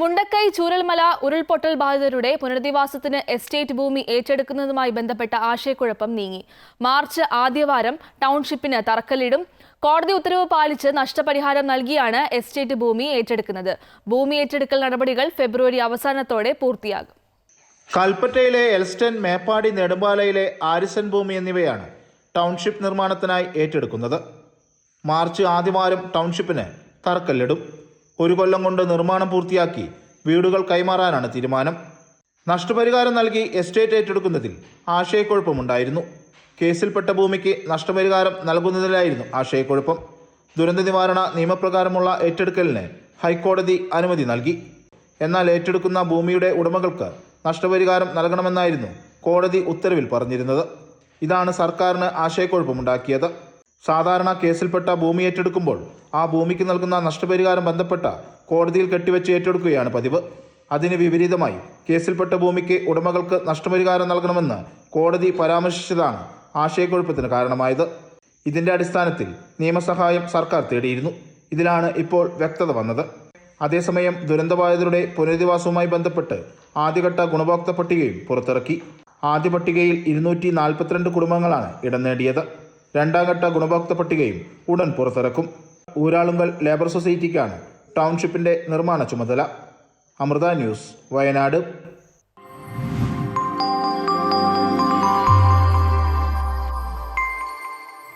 മുണ്ടക്കൈ ചൂരൽമല ഉരുൾപൊട്ടൽ ബാധിതരുടെ പുനരധിവാസത്തിന് എസ്റ്റേറ്റ് ഭൂമി ഏറ്റെടുക്കുന്നതുമായി ബന്ധപ്പെട്ട ആശയക്കുഴപ്പം നീങ്ങി. മാർച്ച് ആദ്യവാരം ടൗൺഷിപ്പിന് തറക്കല്ലിടും. കോടതി ഉത്തരവ് പാലിച്ച് നഷ്ടപരിഹാരം നൽകിയാണ് എസ്റ്റേറ്റ് ഭൂമി ഏറ്റെടുക്കുന്നത്. ഭൂമി ഏറ്റെടുക്കൽ നടപടികൾ ഫെബ്രുവരി അവസാനത്തോടെ പൂർത്തിയാകും. കൽപ്പറ്റയിലെ എൽസ്റ്റൻ മേപ്പാടി നെടുമ്പാലയിലെ ആരിസൻ ഭൂമി എന്നിവയാണ് ടൗൺഷിപ്പ് നിർമ്മാണത്തിനായി ഏറ്റെടുക്കുന്നത്. മാർച്ച് ആദ്യവാരം ടൗൺഷിപ്പിന് തറക്കല്ലിടും. ഒരു കൊല്ലം കൊണ്ട് നിർമ്മാണം പൂർത്തിയാക്കി വീടുകൾ കൈമാറാനാണ് തീരുമാനം. നഷ്ടപരിഹാരം നൽകി എസ്റ്റേറ്റ് ഏറ്റെടുക്കുന്നതിൽ ആശയക്കുഴപ്പമുണ്ടായിരുന്നു. കേസിൽപ്പെട്ട ഭൂമിക്ക് നഷ്ടപരിഹാരം നൽകുന്നതിലായിരുന്നു ആശയക്കുഴപ്പം. ദുരന്ത നിവാരണ നിയമപ്രകാരമുള്ള ഏറ്റെടുക്കലിന് ഹൈക്കോടതി അനുമതി നൽകി. എന്നാൽ ഏറ്റെടുക്കുന്ന ഭൂമിയുടെ ഉടമകൾക്ക് നഷ്ടപരിഹാരം നൽകണമെന്നായിരുന്നു കോടതി ഉത്തരവിൽ പറഞ്ഞിരുന്നത്. ഇതാണ് സർക്കാരിന് ആശയക്കുഴപ്പമുണ്ടാക്കിയത്. സാധാരണ കേസിൽപ്പെട്ട ഭൂമി ഏറ്റെടുക്കുമ്പോൾ ആ ഭൂമിക്ക് നൽകുന്ന നഷ്ടപരിഹാരം ബന്ധപ്പെട്ട കോടതിയിൽ കെട്ടിവെച്ച് ഏറ്റെടുക്കുകയാണ് പതിവ്. അതിന് വിപരീതമായി കേസിൽപ്പെട്ട ഭൂമിക്ക് ഉടമകൾക്ക് നഷ്ടപരിഹാരം നൽകണമെന്ന് കോടതി പരാമർശിച്ചതാണ് ആശയക്കുഴപ്പത്തിന് കാരണമായത്. ഇതിന്റെ അടിസ്ഥാനത്തിൽ നിയമസഹായം സർക്കാർ തേടിയിരുന്നു. ഇതിലാണ് ഇപ്പോൾ വ്യക്തത വന്നത്. അതേസമയം ദുരന്തബാധിതരുടെ പുനരധിവാസവുമായി ബന്ധപ്പെട്ട് ആദ്യഘട്ട ഗുണഭോക്തൃ പട്ടികയും പുറത്തിറക്കി. ആദ്യ പട്ടികയിൽ ഇരുന്നൂറ്റി നാൽപ്പത്തിരണ്ട് കുടുംബങ്ങളാണ് ഇടം നേടിയത്. രണ്ടാം ഘട്ട ഗുണഭോക്തൃ പട്ടികയും ഉടൻ പുറത്തിറക്കും. ഊരാളുങ്കൽ ലേബർ സൊസൈറ്റിക്കാണ് ടൗൺഷിപ്പിന്റെ നിർമ്മാണ ചുമതല. അമൃത ന്യൂസ് വയനാട്.